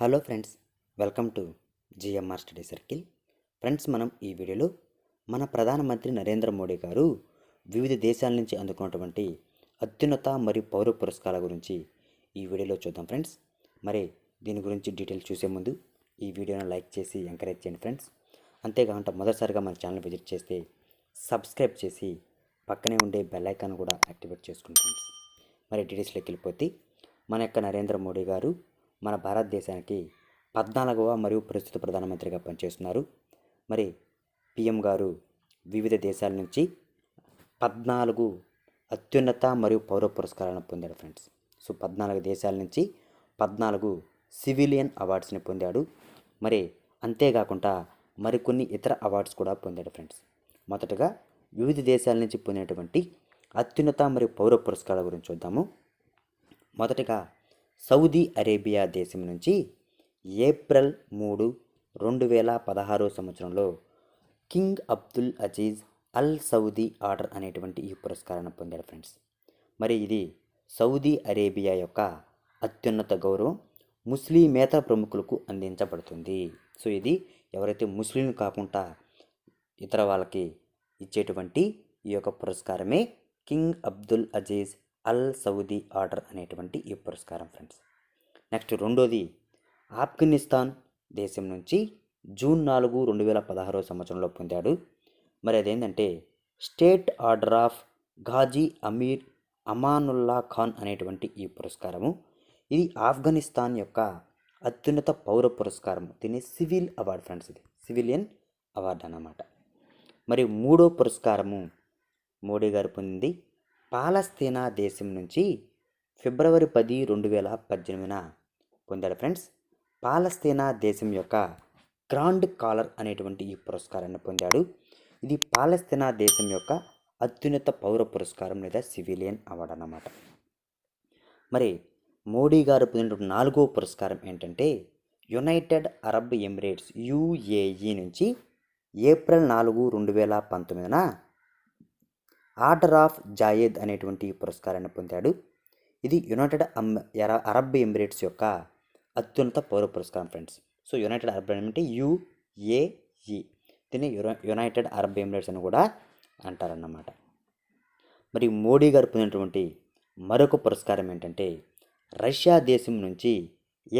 Hello friends welcome to GMR study circle. Friends మనం ఈ వీడియోలో మన ప్రధానమంత్రి నరేంద్ర మోడీ గారు వివిధ దేశాల నుంచి అందుకున్నటువంటి అత్యున్నత మరియు పౌర పురస్కారాల గురించి ఈ వీడియోలో చూద్దాం ఫ్రెండ్స్. మరి దీని గురించి డీటెయిల్స్ చూసే ముందు ఈ వీడియోను లైక్ చేసి ఎంకరేజ్ చేయండి ఫ్రెండ్స్. అంతేకాకుండా మొదటిసారిగా మన ఛానల్ విజిట్ చేస్తే సబ్స్క్రైబ్ చేసి పక్కనే ఉండే బెల్ ఐకాన్ కూడా యాక్టివేట్ చేసుకోండి ఫ్రెండ్స్. మరి డీటెయిల్స్లోకి వెళ్ళిపోతే మన యొక్క నరేంద్ర మోడీ గారు మన భారతదేశానికి పద్నాలుగవ మరియు ప్రస్తుత ప్రధానమంత్రిగా పనిచేస్తున్నారు. మరి పిఎం గారు వివిధ దేశాల నుంచి పద్నాలుగు అత్యున్నత మరియు పౌర పురస్కారాలను పొందాడు ఫ్రెండ్స్. సో పద్నాలుగు దేశాల నుంచి పద్నాలుగు సివిలియన్ అవార్డ్స్ని పొందాడు. మరి అంతేకాకుండా మరికొన్ని ఇతర అవార్డ్స్ కూడా పొందాడు ఫ్రెండ్స్. మొదటగా వివిధ దేశాల నుంచి పొందినటువంటి అత్యున్నత మరియు పౌర పురస్కారాల గురించి చూద్దాము. మొదటగా సౌదీ అరేబియా దేశం నుంచి ఏప్రిల్ మూడు రెండు వేల పదహారో సంవత్సరంలో king Abdul Aziz Al Saudi order అనేటువంటి ఈ పురస్కారాన్ని పొందారు ఫ్రెండ్స్. మరి ఇది సౌదీ అరేబియా యొక్క అత్యున్నత గౌరవం ముస్లిమేతర ప్రముఖులకు అందించబడుతుంది. సో ఇది ఎవరైతే ముస్లిం కాకుండా ఇతర వాళ్ళకి ఇచ్చేటువంటి ఈ యొక్క పురస్కారమే king Abdul Aziz Al Saudi order అనేటువంటి ఈ పురస్కారం ఫ్రెండ్స్. నెక్స్ట్ రెండోది ఆఫ్ఘనిస్తాన్ దేశం నుంచి జూన్ నాలుగు రెండు వేల పదహారో సంవత్సరంలో పొందాడు. మరి అదేంటంటే state order of Ghazi Amir Amanullah Khan అనేటువంటి ఈ పురస్కారము ఇది ఆఫ్ఘనిస్తాన్ యొక్క అత్యున్నత పౌర పురస్కారం. దీని సివిల్ అవార్డు ఫ్రెండ్స్ ఇది. సివిలియన్ అవార్డు అన్నమాట. మరి మూడో పురస్కారము మోడీ గారు పొందింది పాలస్తీనా దేశం నుంచి ఫిబ్రవరి పది రెండు వేల పద్దెనిమిదిన పొందాడు ఫ్రెండ్స్. పాలస్తీనా దేశం యొక్క గ్రాండ్ కాలర్ అనేటువంటి ఈ పురస్కారాన్ని పొందాడు. ఇది పాలస్తీనా దేశం యొక్క అత్యున్నత పౌర పురస్కారం లేదా సివిలియన్ అవార్డు అన్నమాట. మరి మోడీ గారు పొందిన నాలుగో పురస్కారం ఏంటంటే యునైటెడ్ అరబ్ ఎమిరేట్స్ యుఏఈ నుంచి ఏప్రిల్ నాలుగు రెండు వేల పంతొమ్మిదిన ఆర్డర్ ఆఫ్ జాయేద్ అనేటువంటి పురస్కారాన్ని పొందాడు. ఇది యునైటెడ్ అమ్ అరబ్ ఎమిరేట్స్ యొక్క అత్యున్నత పౌర పురస్కారం ఫ్రెండ్స్. సో యునైటెడ్ అరబ్ అంటే యుఏఈ. దీన్ని యునైటెడ్ అరబ్ ఎమిరేట్స్ అని కూడా అంటారన్నమాట. మరి మోడీ గారు పొందినటువంటి మరొక పురస్కారం ఏంటంటే రష్యా దేశం నుంచి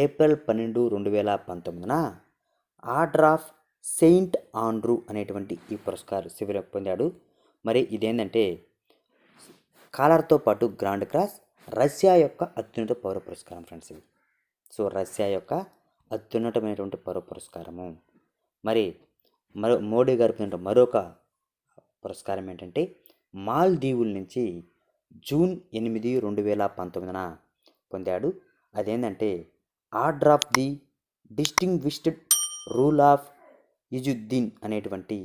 ఏప్రిల్ పన్నెండు రెండు వేల పంతొమ్మిదిన ఆర్డర్ ఆఫ్ సెయింట్ ఆండ్రూ అనేటువంటి ఈ పురస్కారం శిబిరం పొందాడు. మరి ఇదేంటంటే కాలర్తో పాటు గ్రాండ్ క్రాస్ రష్యా యొక్క అత్యున్నత పౌర పురస్కారం ఫ్రెండ్స్ ఇది. సో రష్యా యొక్క అత్యున్నతమైనటువంటి పౌర పురస్కారము. మరి మరో మోడీ గారు పొందిన మరొక పురస్కారం ఏంటంటే మాల్దీవుల నుంచి జూన్ ఎనిమిది రెండు వేల పంతొమ్మిదిన పొందాడు. అదేంటంటే order of the distinguished rule of Izzuddin అనేటువంటి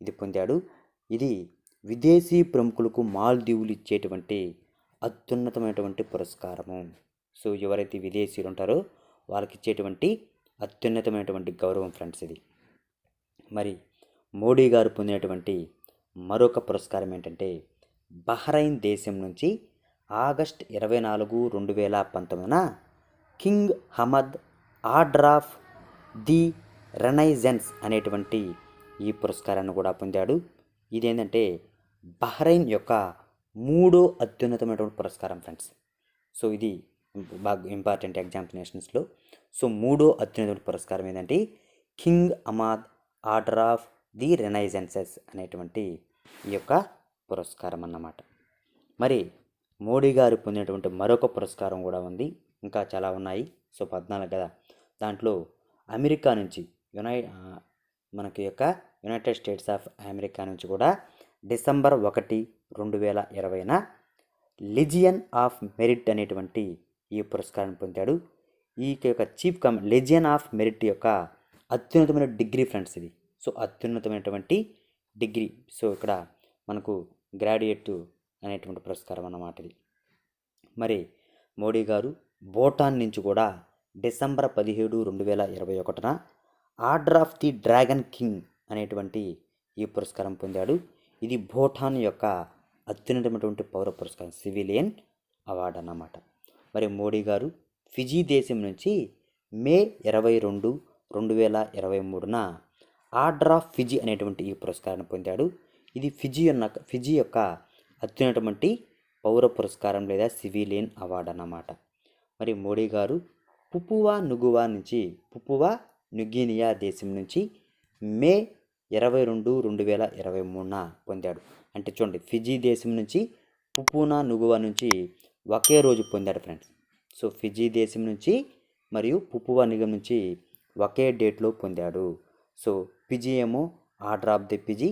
ఇది పొందాడు. ఇది విదేశీ ప్రముఖులకు మాల్దీవులు ఇచ్చేటువంటి అత్యున్నతమైనటువంటి పురస్కారము. సో ఎవరైతే విదేశీయులు ఉంటారో వాళ్ళకి ఇచ్చేటువంటి అత్యున్నతమైనటువంటి గౌరవం ఫ్రెండ్స్ ఇది. మరి మోడీ గారు పొందినటువంటి మరొక పురస్కారం ఏంటంటే బహ్రైన్ దేశం నుంచి ఆగస్ట్ ఇరవై నాలుగు రెండు వేల పంతొమ్మిదిన king Hamad order of the renaissance అనేటువంటి ఈ పురస్కారాన్ని కూడా పొందాడు. ఇదేంటంటే బహ్రైన్ యొక్క మూడో అత్యున్నతమైనటువంటి పురస్కారం ఫ్రెండ్స్. సో ఇది బాగా ఇంపార్టెంట్ ఎగ్జామినేషన్స్లో సో మూడో అత్యున్నతమైన పురస్కారం ఏంటంటే king Amad order of the renaissances అనేటువంటి ఈ యొక్క పురస్కారం అన్నమాట. మరి మోడీ గారు పొందినటువంటి మరొక పురస్కారం కూడా ఉంది. ఇంకా చాలా ఉన్నాయి. సో పద్నాలుగు కదా. దాంట్లో అమెరికా నుంచి యునై మనకి యొక్క యునైటెడ్ స్టేట్స్ ఆఫ్ అమెరికా నుంచి కూడా డిసెంబర్ ఒకటి రెండు వేల ఇరవైన లిజియన్ ఆఫ్ మెరిట్ అనేటువంటి ఈ పురస్కారం పొందాడు. ఈ యొక్క chief cum legion of merit యొక్క అత్యున్నతమైన డిగ్రీ ఫ్రెండ్స్ ఇది సో అత్యున్నతమైనటువంటి డిగ్రీ. సో ఇక్కడ మనకు గ్రాడ్యుయేట్ అనేటువంటి పురస్కారం అన్నమాట ఇది. మరి మోడీ గారు భూటాన్ నుంచి కూడా డిసెంబర్ పదిహేడు రెండు వేల ఇరవై ఒకటిన order of the dragon king అనేటువంటి ఈ పురస్కారం పొందాడు. ఇది భూటాన్ యొక్క అత్యున్నతమైనటువంటి పౌర పురస్కారం సివిలియన్ అవార్డు అన్నమాట. మరి మోడీ గారు ఫిజీ దేశం నుంచి మే ఇరవై రెండు రెండు వేల ఇరవై మూడున ఆర్డర్ ఆఫ్ ఫిజీ అనేటువంటి ఈ పురస్కారాన్ని పొందాడు. ఇది ఫిజీ ఉన్న ఫిజీ యొక్క అత్యున్నటువంటి పౌర పురస్కారం లేదా సివిలియన్ అవార్డు అన్నమాట. మరి మోడీ గారు పుపువా నుగువా నుంచి పుపువా నుగీనియా దేశం నుంచి మే ఇరవై రెండు రెండు వేల ఇరవై మూడున పొందాడు. అంటే చూడండి ఫిజీ దేశం నుంచి పుపూనా నుగువా నుంచి ఒకే రోజు పొందాడు ఫ్రెండ్స్. సో ఫిజీ దేశం నుంచి మరియు పుపువా నిగం నుంచి ఒకే డేట్లో పొందాడు. సో పిజి ఏమో order of the Fiji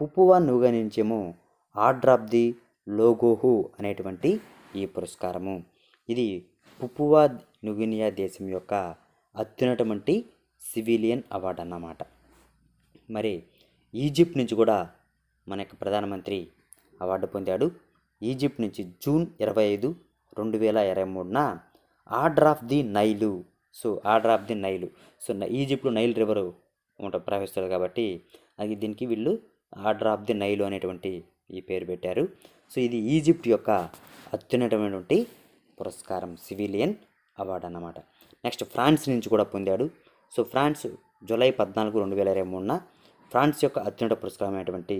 Papua నుగా నుంచేమో ఆర్డర్ ఆఫ్ ది లోగోహు అనేటువంటి ఈ పురస్కారము. ఇది పుపువా నుగినియా దేశం యొక్క అత్యున్నతమంటి సివిలియన్ అవార్డు అన్నమాట. మరి ఈజిప్ట్ నుంచి కూడా మన యొక్క ప్రధానమంత్రి అవార్డు పొందాడు. ఈజిప్ట్ నుంచి జూన్ ఇరవై ఐదు రెండు వేల ఇరవై మూడున order of the Nile. So order of the Nile. So ఈజిప్ట్లో Nile river ఉంట ప్రవహిస్తారు కాబట్టి అది దీనికి వీళ్ళు ఆర్డర్ ఆఫ్ ది నైలు అనేటువంటి ఈ పేరు పెట్టారు. సో ఇది ఈజిప్ట్ యొక్క అత్యున్నతమైనటువంటి పురస్కారం సివిలియన్ అవార్డు అన్నమాట. నెక్స్ట్ ఫ్రాన్స్ నుంచి కూడా పొందాడు. సో ఫ్రాన్స్ జూలై పద్నాలుగు రెండు వేల ఇరవై మూడున ఫ్రాన్స్ యొక్క అత్యున్నత పురస్కారమైనటువంటి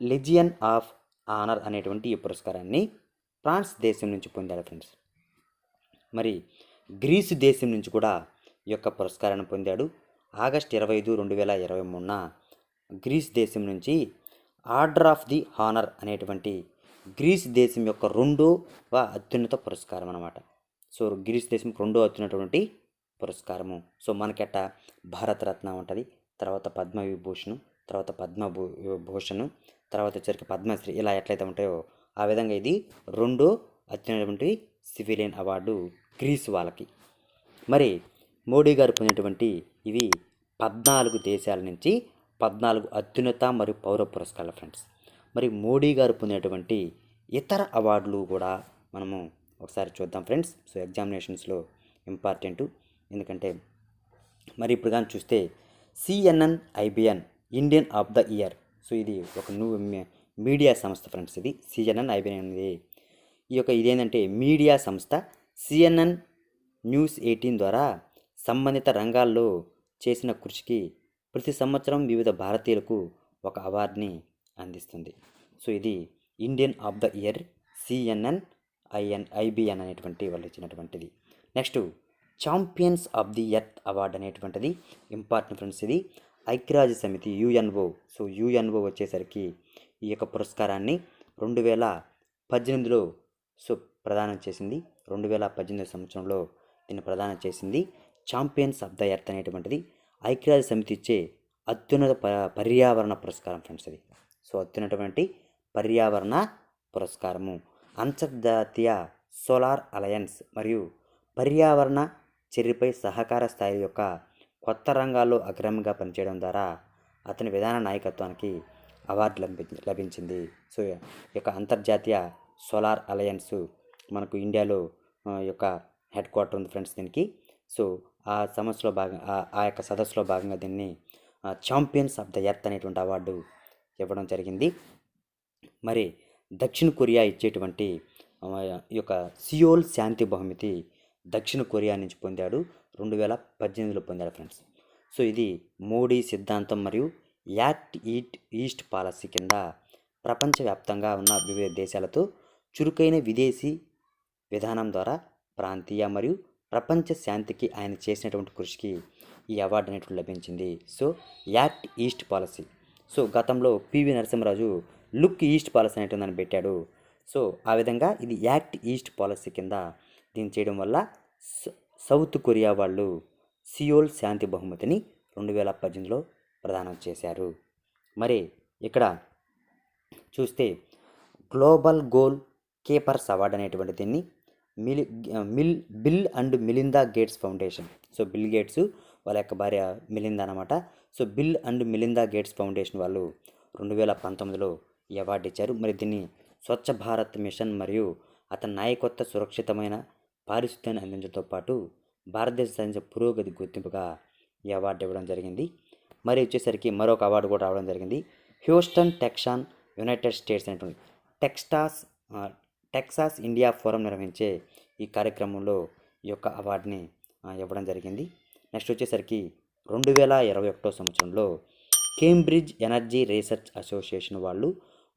లెజియన్ ఆఫ్ ఆనర్ అనేటువంటి ఈ పురస్కారాన్ని ఫ్రాన్స్ దేశం నుంచి పొందాడు ఫ్రెండ్స్. మరి గ్రీసు దేశం నుంచి కూడా ఈ యొక్క పురస్కారాన్ని పొందాడు. ఆగస్ట్ ఇరవై ఐదు రెండు వేల ఇరవై మూడున గ్రీస్ దేశం నుంచి ఆర్డర్ ఆఫ్ ది హానర్ అనేటువంటి గ్రీస్ దేశం యొక్క రెండవ అత్యున్నత పురస్కారం అనమాట సో గ్రీస్ దేశం రెండో అత్యున్నటువంటి పురస్కారము. సో మనకెట్ట భారతరత్న ఉంటుంది. తర్వాత పద్మవిభూషణ్ తర్వాత పద్మభూ భూషణ్ తర్వాత వచ్చరికి పద్మశ్రీ ఇలా ఎట్లయితే ఉంటాయో ఆ విధంగా ఇది రెండో అత్యున్నటువంటి సివిలియన్ అవార్డు గ్రీస్ వాళ్ళకి. మరి మోడీ గారు పొందినటువంటి ఇవి పద్నాలుగు దేశాల నుంచి పద్నాలుగు అత్యున్నత మరియు పౌర పురస్కారాలు ఫ్రెండ్స్. మరి మోడీ గారు పొందినటువంటి ఇతర అవార్డులు కూడా మనము ఒకసారి చూద్దాం ఫ్రెండ్స్. So ఎగ్జామినేషన్స్లో important. ఎందుకంటే మరి ఇప్పుడు కానీ చూస్తే CNN IBN Indian of the year so ఇది ఒక న్యూ మీడియా సంస్థ ఫ్రెండ్స్ ఇది సిఎన్ఎన్ ఐబిఎన్ అనేది. ఈ యొక్క ఇదేంటంటే మీడియా సంస్థ సిఎన్ఎన్ న్యూస్ ఎయిటీన్ ద్వారా సంబంధిత రంగాల్లో చేసిన కృషికి ప్రతి సంవత్సరం వివిధ భారతీయులకు ఒక అవార్డుని అందిస్తుంది. సో ఇది Indian of the year CNN IN IBN అనేటువంటి వాళ్ళు ఇచ్చినటువంటిది. Next champions of the earth award అనేటువంటిది ఇంపార్టెంట్ ఫ్రెండ్స్ ఇది. ఐక్యరాజ్య సమితి యుఎన్ఓ. సో యుఎన్ఓ వచ్చేసరికి ఈ యొక్క పురస్కారాన్ని రెండు వేల పద్దెనిమిదిలో సో ప్రదానం చేసింది. రెండు వేల పద్దెనిమిది సంవత్సరంలో దీన్ని ప్రదానం చేసింది. ఛాంపియన్స్ ఆఫ్ ద ఎర్త్ అనేటువంటిది ఐక్యరాజ్య సమితి ఇచ్చే అత్యున్నత ప పర్యావరణ పురస్కారం ఫ్రెండ్స్ అది సో అత్యున్నటువంటి పర్యావరణ పురస్కారము. అంతర్జాతీయ సోలార్ అలయన్స్ మరియు పర్యావరణ చర్యపై సహకార స్థాయి యొక్క కొత్త రంగాల్లో అగ్రమంగా పనిచేయడం ద్వారా అతని విధాన నాయకత్వానికి అవార్డు లభి లభించింది. సో ఈ యొక్క అంతర్జాతీయ సోలార్ అలయన్స్ మనకు ఇండియాలో యొక్క హెడ్ క్వార్టర్ ఉంది ఫ్రెండ్స్ దీనికి. సో ఆ సమస్యలో భాగంగా ఆ- యొక్క సదస్సులో భాగంగా దీన్ని ఛాంపియన్స్ ఆఫ్ ద ఎర్త్ అనేటువంటి అవార్డు ఇవ్వడం జరిగింది. మరి దక్షిణ కొరియా ఇచ్చేటువంటి ఈ యొక్క సియోల్ శాంతి బహుమతి దక్షిణ కొరియా నుంచి పొందాడు రెండు వేల పద్దెనిమిదిలో పొందాడు ఫ్రెండ్స్. సో ఇది మోడీ సిద్ధాంతం మరియు యాక్ట్ ఈట్ ఈస్ట్ పాలసీ కింద ప్రపంచవ్యాప్తంగా ఉన్న వివిధ దేశాలతో చురుకైన విదేశీ విధానం ద్వారా ప్రాంతీయ మరియు ప్రపంచ శాంతికి ఆయన చేసినటువంటి కృషికి ఈ అవార్డు అనేటువంటి లభించింది. So act east policy. So గతంలో P V Narasimharaju look east policy అనేటువంటి దాన్ని పెట్టాడు. సో ఆ విధంగా ఇది యాక్ట్ ఈస్ట్ పాలసీ కింద దీన్ని చేయడం వల్ల సౌత్ కొరియా వాళ్ళు సియోల్ శాంతి బహుమతిని రెండు వేల పద్దెనిమిదిలో ప్రదానం చేశారు. మరి ఇక్కడ చూస్తే గ్లోబల్ గోల్ కీపర్స్ అవార్డ్ అనేటువంటి దీన్ని మిల్ mill Bill and Melinda Gates foundation. So Bill Gates వాళ్ళ యొక్క భార్య మిలిందా అనమాట so Bill and Melinda Gates foundation వాళ్ళు రెండు వేల పంతొమ్మిదిలో ఈ అవార్డు ఇచ్చారు. మరి దీన్ని స్వచ్ఛ భారత్ మిషన్ మరియు అతని నాయకత్వ సురక్షితమైన పారిశుద్ధ్యాన్ని అందించడంతో పాటు భారతదేశ సాధించిన పురోగతి గుర్తింపుగా ఈ అవార్డు ఇవ్వడం జరిగింది. మరి వచ్చేసరికి మరొక అవార్డు కూడా రావడం జరిగింది. హ్యూస్టన్ టెక్సాన్ యునైటెడ్ స్టేట్స్ అనేటువంటి టెక్స్టాస్ టెక్సాస్ ఇండియా ఫోరం నిర్వహించే ఈ కార్యక్రమంలో ఈ యొక్క అవార్డుని ఇవ్వడం జరిగింది. నెక్స్ట్ వచ్చేసరికి రెండు వేల ఇరవై ఒకటో సంవత్సరంలో కేంబ్రిడ్జ్ ఎనర్జీ రీసెర్చ్ అసోసియేషన్ వాళ్ళు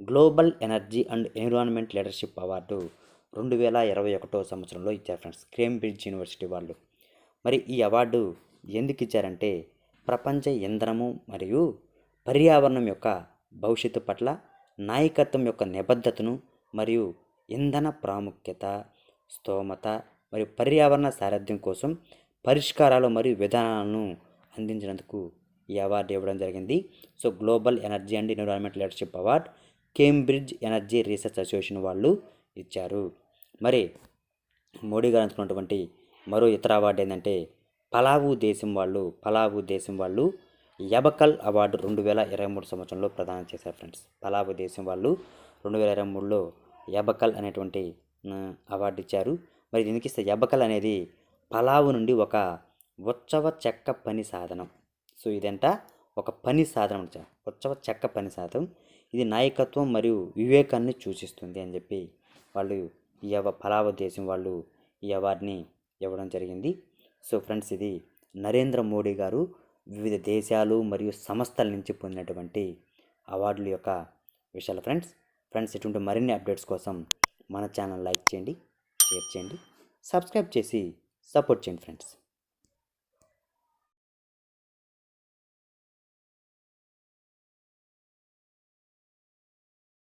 global energy and environment leadership award రెండు వేల ఇరవై ఒకటో సంవత్సరంలో ఇచ్చారు ఫ్రెండ్స్. కేంబ్రిడ్జ్ యూనివర్సిటీ వాళ్ళు. మరి ఈ అవార్డు ఎందుకు ఇచ్చారంటే ప్రపంచ ఇంధనము మరియు పర్యావరణం యొక్క భవిష్యత్తు పట్ల నాయకత్వం యొక్క నిబద్ధతను మరియు ఇంధన ప్రాముఖ్యత స్తోమత మరియు పర్యావరణ సారథ్యం కోసం పరిష్కారాలు మరియు విధానాలను అందించినందుకు ఈ అవార్డు ఇవ్వడం జరిగింది. So global energy and environment leadership award Cambridge energy research association వాళ్ళు ఇచ్చారు. మరి మోడీ గారు అందుకున్నటువంటి మరో ఇతర అవార్డు ఏంటంటే పలావు దేశం వాళ్ళు పలావు దేశం వాళ్ళు యబకల్ అవార్డు రెండు వేల ఇరవై మూడు సంవత్సరంలో ప్రదానం చేశారు ఫ్రెండ్స్. పలావు దేశం వాళ్ళు రెండు వేల ఇరవై మూడులో యబకల్ అనేటువంటి అవార్డు ఇచ్చారు. మరి దీనికి ఇస్తే యబకల్ అనేది పలావు నుండి ఒక ఉత్సవ చెక్క పని సాధనం. సో ఇదంట ఒక పని సాధనం ఉత్సవ చెక్క పని సాధనం. ఇది నాయకత్వం మరియు వివేకాన్ని సూచిస్తుంది అని చెప్పి వాళ్ళు ఈ అవ దేశం వాళ్ళు ఈ అవార్డుని ఇవ్వడం జరిగింది. సో ఫ్రెండ్స్ ఇది నరేంద్ర మోడీ గారు వివిధ దేశాలు మరియు సంస్థల నుంచి పొందినటువంటి అవార్డుల యొక్క విషయాలు. ఫ్రెండ్స్ ఫ్రెండ్స్ ఇటువంటి మరిన్ని అప్డేట్స్ కోసం మన ఛానల్ లైక్ చేయండి షేర్ చేయండి సబ్స్క్రైబ్ చేసి సపోర్ట్ చేయండి ఫ్రెండ్స్.